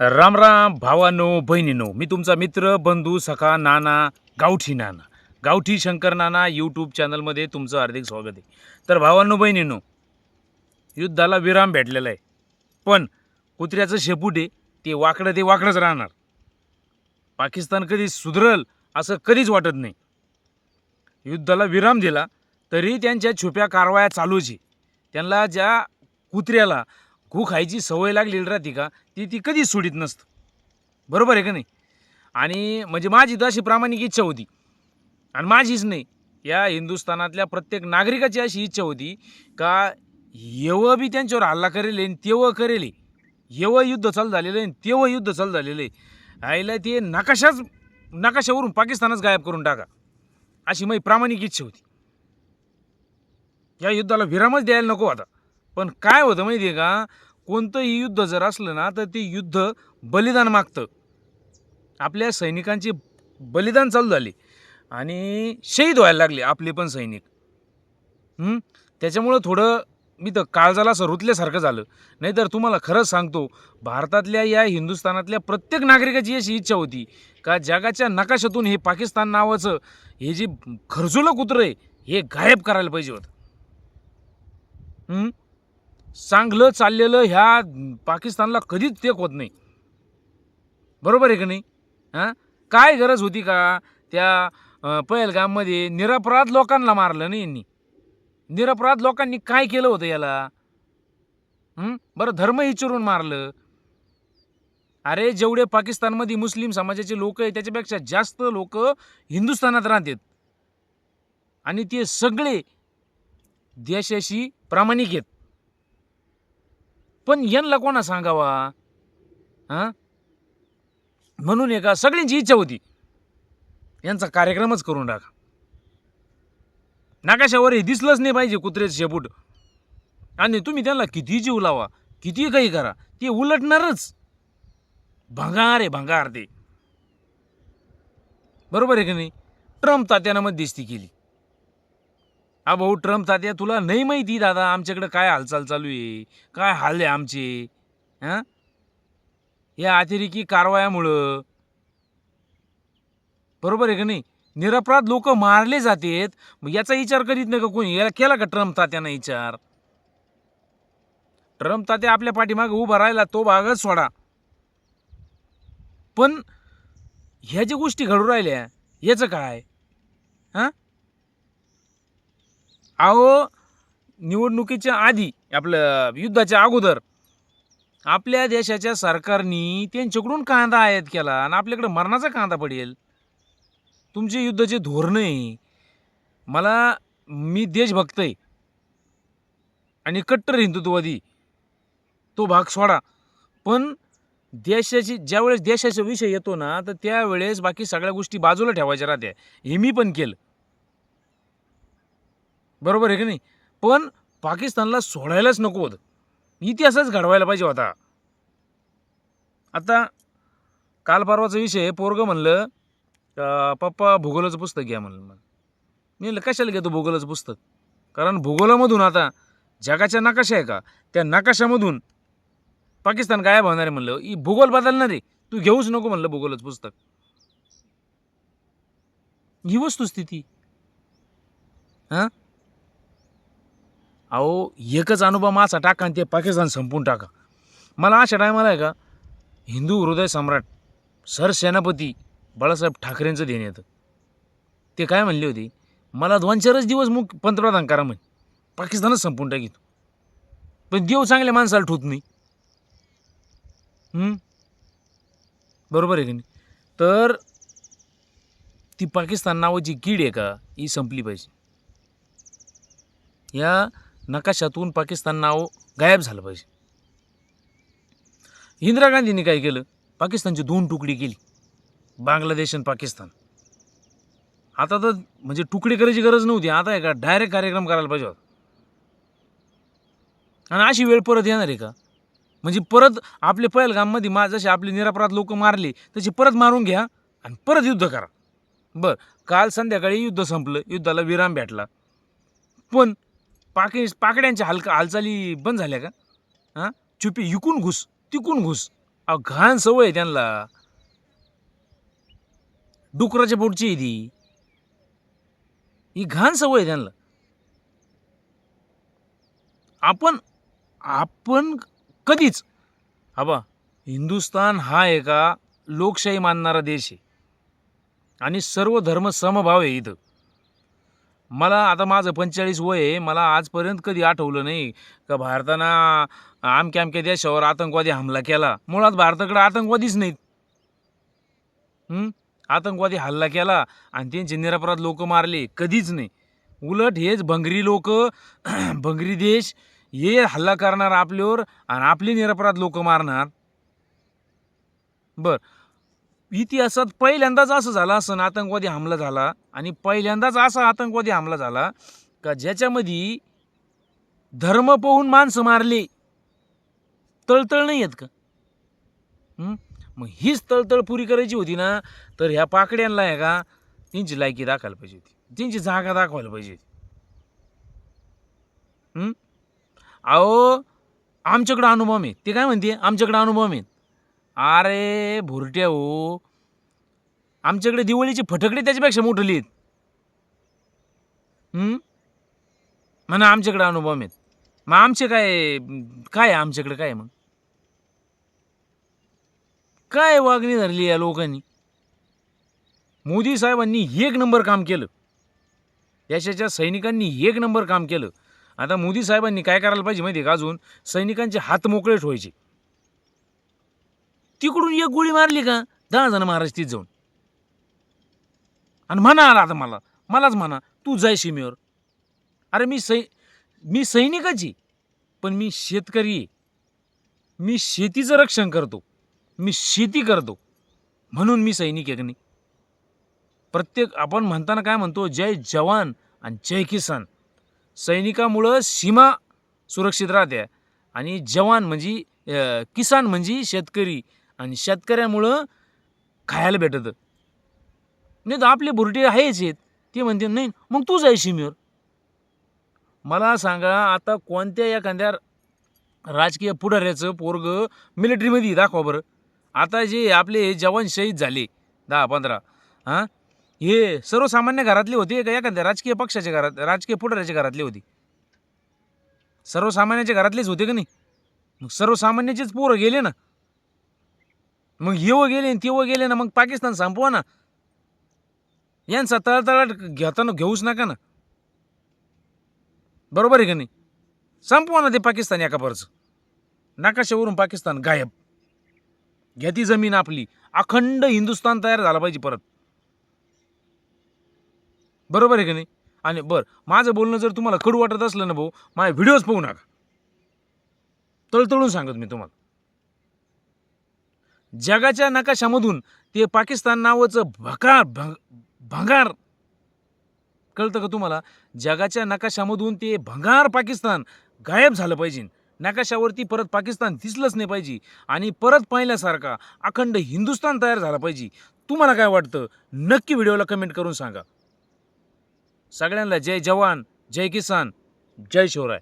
राम राम भावानो बहिणीनो मी तुमचा मित्र बंधू सखा नाना गावठी नाना. गावठी शंकर नाना यूट्यूब चॅनलमध्ये तुमचं हार्दिक स्वागत आहे. तर भावांनो बहिणीनो युद्धाला विराम भेटलेला आहे. पण कुत्र्याचं शेपूट आहे ते वाकडं ते वाकडंच राहणार. पाकिस्तान कधी सुधरल असं कधीच वाटत नाही. युद्धाला विराम दिला तरी त्यांच्या छुप्या कारवाया चालूच आहे. त्यांना ज्या कुत्र्याला खू खायची सवय लागलेली राहते का ती ती कधीच सोडित नसतं. बरोबर आहे का नाही? आणि म्हणजे माझी तर अशी प्रामाणिक इच्छा होती. आणि माझीच नाही. या हिंदुस्थानातल्या प्रत्येक नागरिकाची अशी इच्छा होती का येवं बी त्यांच्यावर हल्ला करेल आणि तेवं करेल. येवं युद्ध चालू झालेलं आहे आणि तेवं युद्ध चालू झालेलं आहे. आईला ते नकाशाच नकाशावरून पाकिस्तानच गायब करून टाका. अशी माझी प्रामाणिक इच्छा होती. या युद्धाला विरामच द्यायला नको आता. पण काय होतं माहिती आहे का? कोणतंही युद्ध जर असलं ना तर ते युद्ध बलिदान मागतं. आपल्या सैनिकांची बलिदान चालू झाले. आणि शहीद व्हायला लागले आपले पण सैनिक. त्याच्यामुळं थोडं मी तर काळजाला असं रुतल्यासारखं झालं. नाहीतर तुम्हाला खरंच सांगतो भारतातल्या या हिंदुस्थानातल्या प्रत्येक नागरिकाची अशी इच्छा होती का जगाच्या नकाशातून हे पाकिस्तान नावाचं हे जे खरजुलं कुत्रं आहे हे गायब करायला पाहिजे होतं. चांगलं चाललेलं ह्या पाकिस्तानला कधीच टेक होत नाही. बरोबर आहे का नाही? हां? काय गरज होती का त्या पहलगाममध्ये निरपराध लोकांना मारलं नाही यांनी? निरपराध लोकांनी काय केलं होतं याला? बरं धर्म विचारून मारलं. अरे जेवढे पाकिस्तानमध्ये मुस्लिम समाजाचे लोक आहे त्याच्यापेक्षा जास्त लोक हिंदुस्थानात राहतात. आणि ते सगळे देशाशी प्रामाणिक आहेत. पण यांना कोणा सांगावा? हां? म्हणून एका सगळ्यांची इच्छा होती. यांचा कार्यक्रमच करून टाका. नाकाशावर हे दिसलंच नाही पाहिजे कुत्र्याचं शेपूट. आणि तुम्ही त्यांना किती जीव लावा किती काही करा ते उलटणारच. भंगार आहे भंगार ते. बरोबर आहे की नाही? ट्रम्प तात्यानं मध्यस्थी केली. हा भाऊ ट्रम्प तात्या तुला नाही माहिती दादा आमच्याकडे काय हालचाल चालू आहे? काय हाल आहे आमचे? हां? या अतिरेकी कारवायामुळं. बरोबर आहे का नाही? निरपराध लोक मारले जातेत. मग याचा विचार करीत नाही का कोणी? याला केला का ट्रम्प तात्यानं विचार? ट्रम्प तात्या आपल्या पाठीमागे उभा राहिला तो भागच सोडा. पण ह्या ज्या गोष्टी घडू राहिल्या याचं काय? हां? अहो निवडणुकीच्या आधी आपलं युद्धाच्या अगोदर आपल्या देशाच्या सरकारनी त्यांच्याकडून कांदा आयात केला आणि आपल्याकडे मरणाचा कांदा पडेल. तुमचे युद्धाचे धोरणं आहे. मला मी देशभक्त आहे. आणि कट्टर हिंदुत्ववादी. तो भाग सोडा. पण देशाची ज्यावेळेस देशाचा विषय येतो ना तर त्यावेळेस बाकी सगळ्या गोष्टी बाजूला ठेवायच्या राहत्या. हे मी पण केलं. बरोबर आहे की नाही? पण पाकिस्तानला सोडायलाच नको होतं. इतिहासच घडवायला पाहिजे होता. आता काल परवाचा विषय पोरगं म्हणलं पप्पा भूगोलाचं पुस्तक घ्या म्हणलं. मला मी म्हणलं कशाला घेतो भूगोलाचं पुस्तक? कारण भूगोलामधून आता जगाच्या नकाशा आहे का? त्या नकाशामधून पाकिस्तान गायब होणार आहे म्हणलं. ही भूगोल बदलणार आहे. तू घेऊच नको म्हणलं भूगोलाचं पुस्तक. ही वस्तुस्थिती. हां? अहो एकच अनुभव माझा टाका आणि ते पाकिस्तान संपून टाका. मला अशा टायमाला आहे का हिंदू हृदय सम्राट सरसेनापती बाळासाहेब ठाकरेंचं देणं येतं. ते काय म्हणले होते मला दोन चारच दिवस मुख पंतप्रधान करा म्हणे. पाकिस्तानच संपून टाकीत पण देव चांगल्या माणसाला ठोत नाही. बरोबर आहे की नाही? तर ती पाकिस्तान नावाची कीड आहे का ही संपली पाहिजे. या नकाशातून पाकिस्तान नाव गायब झालं पाहिजे. इंदिरा गांधींनी काय केलं? पाकिस्तानची दोन तुकडी केली. बांगलादेश आणि पाकिस्तान. आता तर म्हणजे तुकडी करायची गरज नव्हती. आता आहे का? डायरेक्ट कार्यक्रम करायला पाहिजे होता. आणि अशी वेळ परत येणार आहे का? म्हणजे परत आपले पहलगाममध्ये मा जसे आपले निरापराध लोक मारले तसे परत मारून घ्या आणि परत युद्ध करा. बरं काल संध्याकाळी युद्ध संपलं युद्धाला विराम भेटला. पण पाक पाकड्यांच्या हालका हालचाली बंद झाल्या का? हां? चुपी इकून घुस तिकून घुस. अहो घाण सवय आहे त्यांना. डुकराच्या पोटची आहे ती. ही घाण सवय आहे त्यांना. आपण आपण कधीच आबा हिंदुस्तान हा एका लोकशाही मानणारा देश आहे. आणि सर्व धर्म समभाव आहे इथं. मला आता माझं पंचेचाळीस वय आहे. मला आजपर्यंत कधी आठवलं नाही का भारतानं आमक्या आमक्या देशावर आतंकवादी हमला केला. मुळात भारताकडे आतंकवादीच नाहीत. आतंकवादी हल्ला केला आणि त्यांचे निरपराध लोक मारले. कधीच नाही. उलट हेच भंगरी लोक भंगरी देश हे हल्ला करणार आपल्यावर आणि आपले निरपराध लोक मारणार. बरं. इतिहासात पहिल्यांदाच असं झालं असं आतंकवादी हमला झाला आणि पहिल्यांदाच असा आतंकवादी हमला झाला का ज्याच्यामध्ये धर्म पाहून माणसं मारली. तळतळ नाही आहेत का? मग हीच तळतळ पुरी करायची होती ना तर ह्या पाकड्यांना आहे का त्यांची लायकी दाखवायला पाहिजे होती. त्यांची जागा दाखवायला पाहिजे होती. अहो आमच्याकडं अनुभव आहे. ते काय म्हणते? आमच्याकडं अनुभव आहेत अरे भुरट्या हो. आमच्याकडे दिवाळीचे फटकडे त्याच्यापेक्षा मोठं लिहित म्हणा आमच्याकडे अनुभव आहेत. मग आमचे काय काय आहे आमच्याकडे काय आहे मग? काय वागणी धरली या लोकांनी? मोदी साहेबांनी एक नंबर काम केलं. देशाच्या सैनिकांनी एक नंबर काम केलं. आता मोदी साहेबांनी काय करायला पाहिजे माहिती आहे का अजून? सैनिकांचे हात मोकळे ठेवायचे. तिकडून एक गोळी मारली का? दहा जण महाराज तीच जाऊन. आणि म्हणा आला आता मला मलाच म्हणा तू जाय सीमेवर. अरे मी सै मी सैनिकाची पण मी शेतकरी मी शेतीचं रक्षण करतो मी शेती करतो म्हणून मी सैनिक आहे नाही? प्रत्येक आपण म्हणताना काय म्हणतो जय जवान आणि जय किसान. सैनिकामुळं सीमा सुरक्षित राहते. आणि जवान म्हणजे किसान म्हणजे शेतकरी. आणि शेतकऱ्यामुळं खायला भेटतं. नाही तर आपले बुरटे आहेच आहेत. ते म्हणते नाही मग तू जाय सीमेवर मला सांगा आता कोणत्या एखाद्या राजकीय पुढाऱ्याचं पोरग मिलिटरीमध्ये दाखवा बरं. आता जे आपले जवान शहीद झाले दहा पंधरा हां? हे सर्वसामान्य घरातले होते का एखाद्या राजकीय पक्षाच्या घरात राजकीय पुढाऱ्याच्या घरातले होते? सर्वसामान्याच्या घरातलेच होते का नाही? मग सर्वसामान्याचेच पोरं गेले ना. मग येव गेले आणि व गेले ना मग पाकिस्तान संपवा ना. यांचा तळतळाट घेताना घेऊच नका ना. बरोबर आहे का नाही? संपवा ना ते पाकिस्तान एका परचं. नकाशावरून पाकिस्तान गायब. घ्या ती जमीन आपली. अखंड हिंदुस्थान तयार झाला पाहिजे परत. बरोबर आहे का नाही? आणि बरं माझं बोलणं जर तुम्हाला कडू वाटत असलं ना भाऊ माझे व्हिडिओज पाहू नका. तळतळून सांगत मी तुम्हाला. जगाच्या नकाशामधून ते पाकिस्तान नावाचं भकार भंग भंगार. कळतं का तुम्हाला? जगाच्या नकाशामधून ते भंगार पाकिस्तान गायब झालं पाहिजे. नकाशावरती परत पाकिस्तान दिसलंच नाही पाहिजे. आणि परत पाहिल्यासारखा अखंड हिंदुस्थान तयार झाला पाहिजे. तुम्हाला काय वाटतं? नक्की व्हिडिओला कमेंट करून सांगा. सगळ्यांना जय जवान जय किसान जय शिवराय.